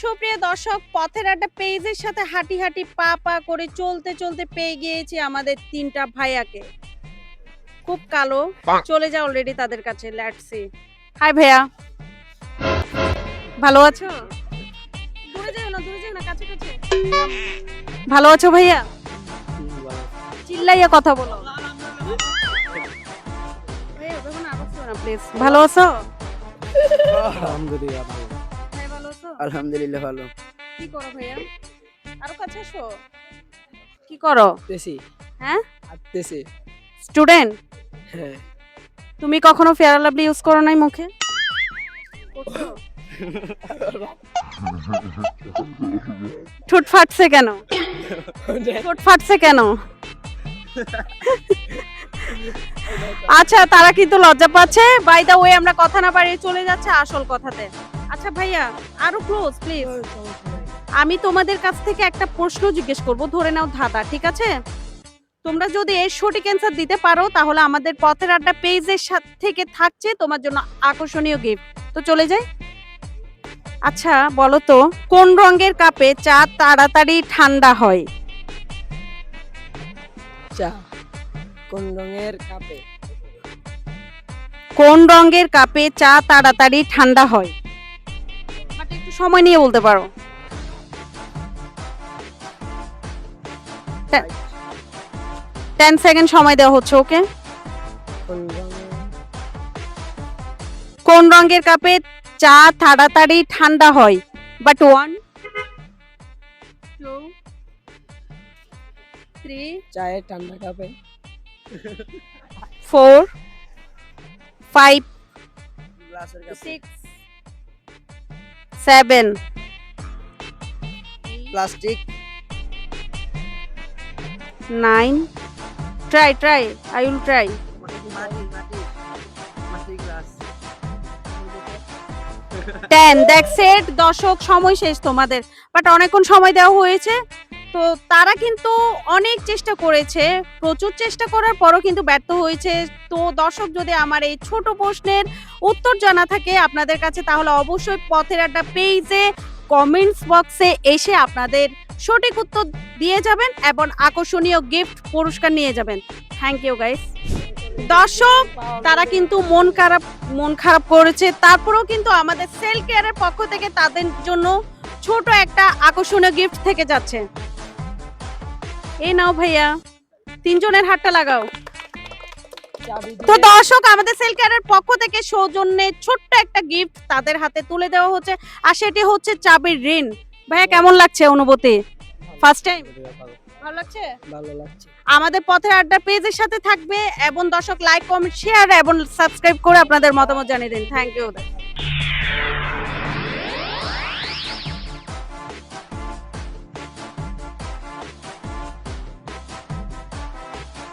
সুপ্রিয় দর্শক পথের একটা পেজের সাথে হাঁটি হাঁটি পা পা করে চলতে চলতে পেয়ে গিয়েছি আমাদের তিনটা ভাইয়াকে। খুব কালো। চলে যা অলরেডি তাদের কাছে লেটস সি হাই ভাইয়া। ভালো আছো? দূরে যাও না দূরে যাও না কাছে কাছে। ভালো আছো ভাইয়া? চিল্লাইয়া কথা বলো। ভাইয়া দেখো না আওয়াজ করো প্লিজ ভালো আছো? আলহামদুলিল্লাহ ভালো আছো। আলহামদুলিল্লাহ ভালো। কি করো ভাইয়া? আরও কাছে এসো কি করো? আসতেছি হ্যাঁ? আসতেছি স্টুডেন্ট? হ্যাঁ। তুমি কখনো ফেয়ার লাভলি ইউজ করো নাই মুখে? ঠোঁট ফাটছে কেন? ঠোঁট ফাটছে কেন? আচ্ছা তারা কিন্তু লজ্জা পাচ্ছে। বাই দা ওয়ে আমরা কথা না বাড়িয়ে চলে যাচ্ছে আসল কথাতে। আচ্ছা ভাইয়া আরও ক্লোজ প্লিজ আমি তোমাদের কাছ থেকে একটা প্রশ্ন জিজ্ঞেস করব ধরে নাও ধাঁধা ঠিক আছে? তোমরা যদি এর সঠিক অ্যান্সার দিতে পারো তাহলে আমাদের পথের আড্ডা পেজের সাথে থেকে থাকছে তোমার জন্য আকর্ষণীয় গিফট তো চলে যাই। আচ্ছা বলো তো কোন রঙের কাপে চা তাড়াতাড়ি ঠান্ডা হয়? চা কোন রঙের কাপে? কোন রঙের কাপে চা তাড়াতাড়ি ঠান্ডা হয়? সময় নিয়ে বলতে পারো। টেন সেকেন্ড সময় দেওয়া হচ্ছে ওকে কোন রঙের কাপে চা তাড়াতাড়ি ঠান্ডা হয়? বাট ওয়ান টু থ্রি চায়ের ঠান্ডা কাপে। Four five six seven. Plastic. Nine. Try try I will try. Ten that's it. দর্শক সময় শেষ তোমাদের। বাট অনেকক্ষণ সময় দেওয়া হয়েছে। তো তারা কিন্তু অনেক চেষ্টা করেছে, প্রচুর চেষ্টা করার পরও কিন্তু ব্যর্থ হয়েছে। তো দর্শক, যদি আমার এই ছোট প্রশ্নের উত্তর জানা থাকে আপনাদের কাছে, তাহলে অবশ্যই পথের একটা পেজে কমেন্টস বক্সে এসে আপনাদের সঠিক উত্তর দিয়ে যাবেন এবং আকর্ষণীয় গিফট পুরস্কার নিয়ে যাবেন। থ্যাংক ইউ গাইস দর্শক, তারা কিন্তু মন খারাপ মন খারাপ করেছে। তারপরেও কিন্তু আমাদের সেল কেয়ারের পক্ষ থেকে তাদের জন্য ছোট একটা আকর্ষণীয় গিফট থেকে যাচ্ছে। এই নাও ভাইয়া তিনজনের হাতটা লাগাও। তো দর্শক আমাদের সেল কেয়ারের পক্ষ থেকে সৌজন্যে ছোট্ট একটা গিফট তাদের হাতে তুলে দেওয়া হচ্ছে আর সেটি হচ্ছে চাবির ঋণ। ভাইয়া কেমন লাগছে অনুভূতি? ফার্স্ট টাইম ভালো ভালো লাগছে? ভালো লাগছে। আমাদের পথের আড্ডা পেজের সাথে থাকবে এবং দর্শক লাইক কমেন্ট শেয়ার এবং সাবস্ক্রাইব করে আপনাদের মতামত জানিয়ে দিন। Thank you